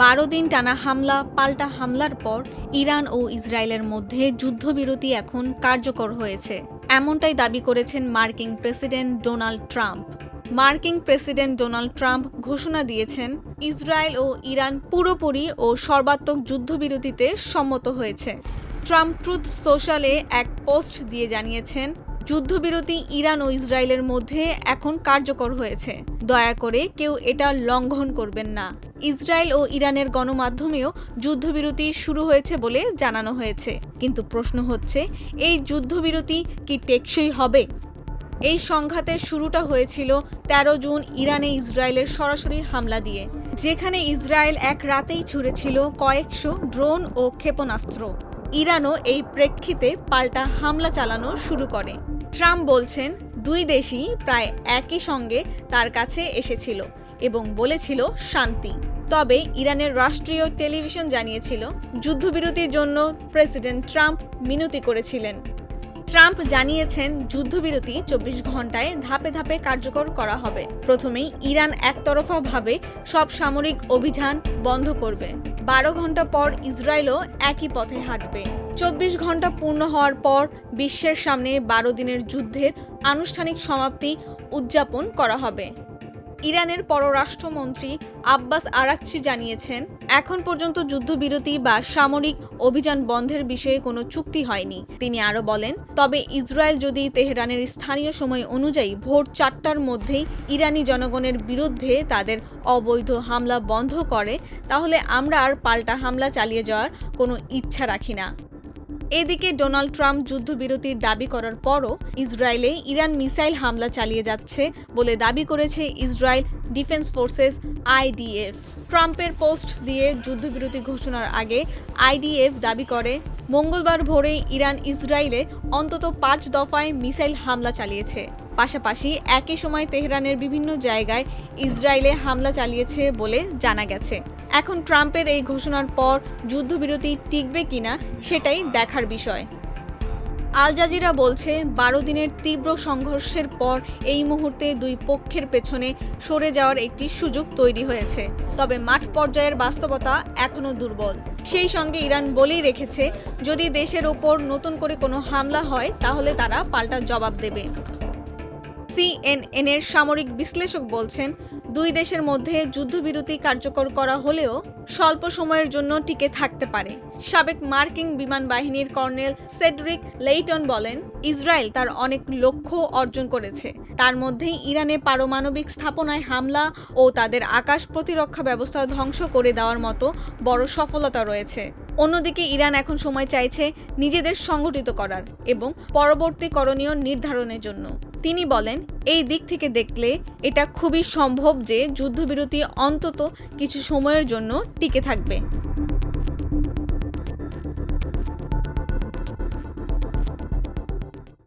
বারো দিন টানা হামলা, পাল্টা হামলার পর ইরান ও ইসরায়েলের মধ্যে যুদ্ধবিরতি এখন কার্যকর হয়েছে। এমনটাই দাবি করেছেন মার্কিন প্রেসিডেন্ট ডোনাল্ড ট্রাম্প। মার্কিন প্রেসিডেন্ট ডোনাল্ড ট্রাম্প ঘোষণা দিয়েছেন, ইসরায়েল ও ইরান পুরোপুরি ও সর্বাত্মক যুদ্ধবিরতিতে সম্মত হয়েছে। ট্রাম্প ট্রুথ সোশ্যালে এক পোস্ট দিয়ে জানিয়েছেন, যুদ্ধবিরতি ইরান ও ইসরায়েলের মধ্যে এখন কার্যকর হয়েছে। দয়া করে কেউ এটা লঙ্ঘন করবেন না। ইসরায়েল ও ইরানের গণমাধ্যমেও যুদ্ধবিরতি শুরু হয়েছে বলে জানানো হয়েছে। কিন্তু প্রশ্ন হচ্ছে, এই যুদ্ধবিরতি কি টেকসই হবে? এই সংঘাতের শুরুটা হয়েছিল ১৩ জুন ইরানে ইসরায়েলের সরাসরি হামলা দিয়ে, যেখানে ইসরায়েল এক রাতেই ছুড়েছিল কয়েকশো ড্রোন ও ক্ষেপণাস্ত্র। ইরানও এই প্রেক্ষিতে পাল্টা হামলা চালানো শুরু করে। ট্রাম্প বলছেন, দুই দেশই প্রায় একই সঙ্গে তার কাছে এসেছিল এবং বলেছিল শান্তি। তবে ইরানের রাষ্ট্রীয় টেলিভিশন জানিয়েছিল, যুদ্ধবিরতির জন্য প্রেসিডেন্ট ট্রাম্প মিনতি করেছিলেন। ট্রাম্প জানিয়েছেন, যুদ্ধবিরতি চব্বিশ ঘন্টায় ধাপে ধাপে কার্যকর করা হবে। প্রথমেই ইরান একতরফাভাবে সব সামরিক অভিযান বন্ধ করবে। বারো ঘণ্টা পর ইসরায়েলও একই পথে হাঁটবে। চব্বিশ ঘণ্টা পূর্ণ হওয়ার পর বিশ্বের সামনে বারো দিনের যুদ্ধের আনুষ্ঠানিক সমাপ্তি উদযাপন করা হবে। ইরানের পররাষ্ট্রমন্ত্রী আব্বাস আরাকচি জানিয়েছেন, এখন পর্যন্ত যুদ্ধবিরতি বা সামরিক অভিযান বন্ধের বিষয়ে কোনো চুক্তি হয়নি। তিনি আরও বলেন, তবে ইসরায়েল যদি তেহরানের স্থানীয় সময় অনুযায়ী ভোর চারটার মধ্যেই ইরানি জনগণের বিরুদ্ধে তাদের অবৈধ হামলা বন্ধ করে, তাহলে আমরা আর পাল্টা হামলা চালিয়ে যাওয়ার কোনো ইচ্ছা রাখি না। এদিকে ডোনাল্ড ট্রাম্প যুদ্ধবিরতির দাবি করার পরও ইসরায়েলে ইরান মিসাইল হামলা চালিয়ে যাচ্ছে বলে দাবি করেছে ইসরায়েল ডিফেন্স ফোর্সেস আইডিএফ ট্রাম্পের পোস্ট দিয়ে যুদ্ধবিরতি ঘোষণার আগে আইডিএফ দাবি করে, মঙ্গলবার ভোরে ইরান ইসরায়েলে অন্তত পাঁচ দফায় মিসাইল হামলা চালিয়েছে। পাশাপাশি একই সময় তেহরানের বিভিন্ন জায়গায় ইসরায়েলে হামলা চালিয়েছে বলে জানা গেছে। এখন ট্রাম্পের এই ঘোষণার পর যুদ্ধবিরতি টিকবে কিনা সেটাই দেখার বিষয়। আল জাজিরা বলছে, বারো দিনের তীব্র সংঘর্ষের পর এই মুহূর্তে দুই পক্ষের পেছনে সরে যাওয়ার একটি সুযোগ তৈরি হয়েছে। তবে মাঠ পর্যায়ের বাস্তবতা এখনও দুর্বল। সেই সঙ্গে ইরান বলেই রেখেছে, যদি দেশের ওপর নতুন করে কোনো হামলা হয়, তাহলে তারা পাল্টা জবাব দেবে। সিএনএন এর সামরিক বিশ্লেষক বলছেন, দুই দেশের মধ্যে যুদ্ধবিরতি কার্যকর করা হলেও স্বল্প সময়ের জন্য টিকে থাকতে পারে। সাবেক মার্কিন বিমান বাহিনীর কর্নেল সেডরিক লেইটন বলেন, ইসরায়েল তার অনেক লক্ষ্য অর্জন করেছে। তার মধ্যেই ইরানে পারমাণবিক স্থাপনায় হামলা ও তাদের আকাশ প্রতিরক্ষা ব্যবস্থা ধ্বংস করে দেওয়ার মতো বড় সফলতা রয়েছে। অন্যদিকে ইরান এখন সময় চাইছে নিজেদের সংগঠিত করার এবং পরবর্তী করণীয় নির্ধারণের জন্য। তিনি বলেন, এই দিক থেকে দেখলে এটা খুবই সম্ভব যে যুদ্ধবিরতি অন্তত কিছু সময়ের জন্য টিকে থাকবে।